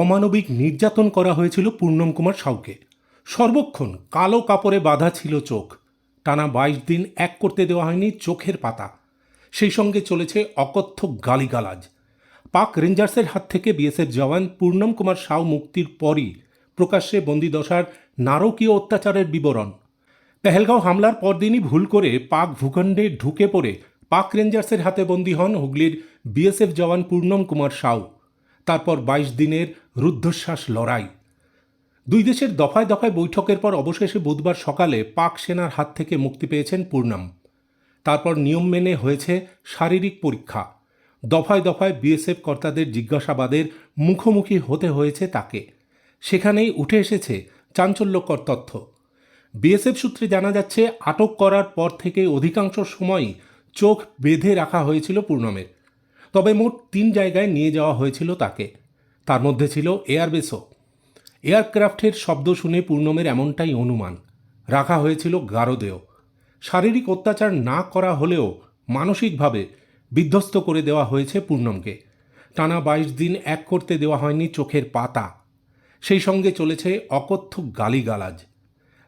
অমানবিক নির্যাতন করা হয়েছিল পূর্ণম কুমার সাউকে। সর্বক্ষণ কালো কাপড়ে বাঁধা ছিল চোখ। টানা বাইশ দিন এক করতে দেওয়া হয়নি চোখের পাতা। সেই সঙ্গে চলেছে অকথ্য গালিগালাজ। পাক রেঞ্জার্সের হাত থেকে বিএসএফ জওয়ান পূর্ণম কুমার সাউ মুক্তির পরই প্রকাশ্যে বন্দিদশার নারকীয় অত্যাচারের বিবরণ। পেহেলগাঁও হামলার পরদিনই ভুল করে পাক ভূখণ্ডে ঢুকে পড়ে পাক রেঞ্জার্সের হাতে বন্দী হন হুগলির বিএসএফ জওয়ান পূর্ণম কুমার সাউ। তারপর বাইশ দিনের রুদ্ধশ্বাস লড়াই। দুই দেশের দফায় দফায় বৈঠকের পর অবশেষে বুধবার সকালে পাক সেনার হাত থেকে মুক্তি পেয়েছেন পূর্ণম। তারপর নিয়ম মেনে হয়েছে শারীরিক পরীক্ষা। দফায় দফায় বিএসএফ কর্তাদের জিজ্ঞাসাবাদের মুখোমুখি হতে হয়েছে তাকে। সেখানেই উঠে এসেছে চাঞ্চল্যকর তথ্য। বিএসএফ সূত্রে জানা যাচ্ছে, আটক করার পর থেকে অধিকাংশ সময়ই চোখ বেঁধে রাখা হয়েছিল পূর্ণমের। তবে মোট তিন জায়গায় নিয়ে যাওয়া হয়েছিল তাকে। তার মধ্যে ছিল এয়ারবেসও এয়ারক্রাফটের শব্দ শুনে পূর্ণমের এমনটাই অনুমান। রাখা হয়েছিল গারদেও। শারীরিক অত্যাচার না করা হলেও মানসিকভাবে বিধ্বস্ত করে দেওয়া হয়েছে পূর্ণমকে। টানা বাইশ দিন এক করতে দেওয়া হয়নি চোখের পাতা। সেই সঙ্গে চলেছে অকথ্য গালিগালাজ।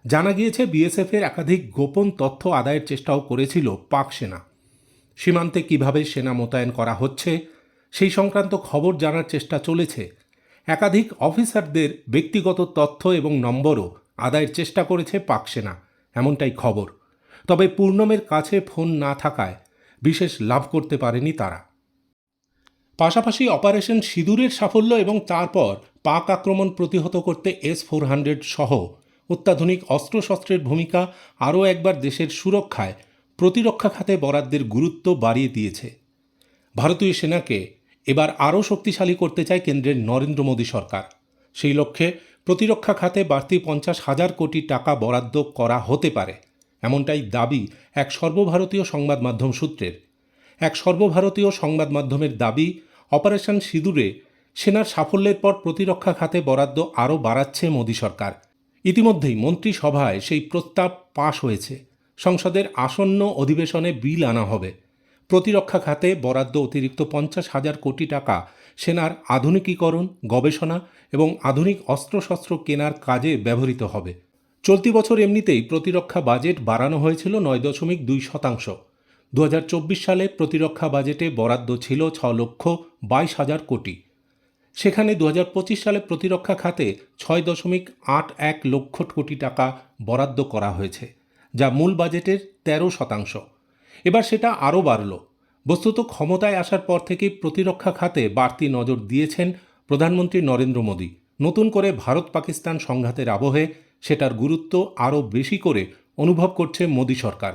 জানা গিয়েছে, বিএসএফের একাধিক গোপন তথ্য আদায়ের চেষ্টাও করেছিল পাক সেনা। সীমান্তে কীভাবে সেনা মোতায়েন করা হচ্ছে, সেই সংক্রান্ত খবর জানার চেষ্টা চলেছে। একাধিক অফিসারদের ব্যক্তিগত তথ্য এবং নম্বরও আদায়ের চেষ্টা করেছে পাক সেনা, এমনটাই খবর। তবে পূর্ণমের কাছে ফোন না থাকায় বিশেষ লাভ করতে পারেনি তারা। পাশাপাশি অপারেশন সিঁদুরের সাফল্য এবং তারপর পাক আক্রমণ প্রতিহত করতে এস ফোর হান্ড্রেড সহ অত্যাধুনিক অস্ত্রশস্ত্রের ভূমিকা আরও একবার দেশের সুরক্ষায় প্রতিরক্ষা খাতে বরাদ্দের গুরুত্ব বাড়িয়ে দিয়েছে। ভারতীয় সেনাকে এবার আরও শক্তিশালী করতে চায় কেন্দ্রের নরেন্দ্র মোদী সরকার। সেই লক্ষ্যে প্রতিরক্ষা খাতে বাড়তি পঞ্চাশ হাজার কোটি টাকা বরাদ্দ করা হতে পারে, এমনটাই দাবি এক সর্বভারতীয় সংবাদ মাধ্যম সূত্রের। এক সর্বভারতীয় সংবাদ মাধ্যমের দাবি, অপারেশন সিঁদুরে সেনার সাফল্যের পর প্রতিরক্ষা খাতে বরাদ্দ আরও বাড়াচ্ছে মোদী সরকার। ইতিমধ্যেই মন্ত্রিসভায় সেই প্রস্তাব পাশ হয়েছে। সংসদের আসন্ন অধিবেশনে বিল আনা হবে। প্রতিরক্ষা খাতে বরাদ্দ অতিরিক্ত পঞ্চাশ হাজার কোটি টাকা, সেনার আধুনিকীকরণ, গবেষণা এবং আধুনিক অস্ত্রশস্ত্র কেনার কাজে ব্যবহৃত হবে। চলতি বছর এমনিতেই প্রতিরক্ষা বাজেট বাড়ানো হয়েছিল নয় দশমিক দুই শতাংশ। দু হাজার চব্বিশ সালে প্রতিরক্ষা বাজেটে বরাদ্দ ছিল ছ লক্ষ বাইশ হাজার কোটি। সেখানে দু হাজার পঁচিশ সালে প্রতিরক্ষা খাতে ছয় দশমিক আট এক লক্ষ কোটি টাকা বরাদ্দ করা হয়েছে। যা মূল বাজেটের তেরো শতাংশ। এবার সেটা আরও বাড়ল। বস্তুত ক্ষমতায় আসার পর থেকেই প্রতিরক্ষা খাতে বাড়তি নজর দিয়েছেন প্রধানমন্ত্রী নরেন্দ্র মোদী। নতুন করে ভারত পাকিস্তান সংঘাতের আবহে সেটার গুরুত্ব আরও বেশি করে অনুভব করছে মোদী সরকার।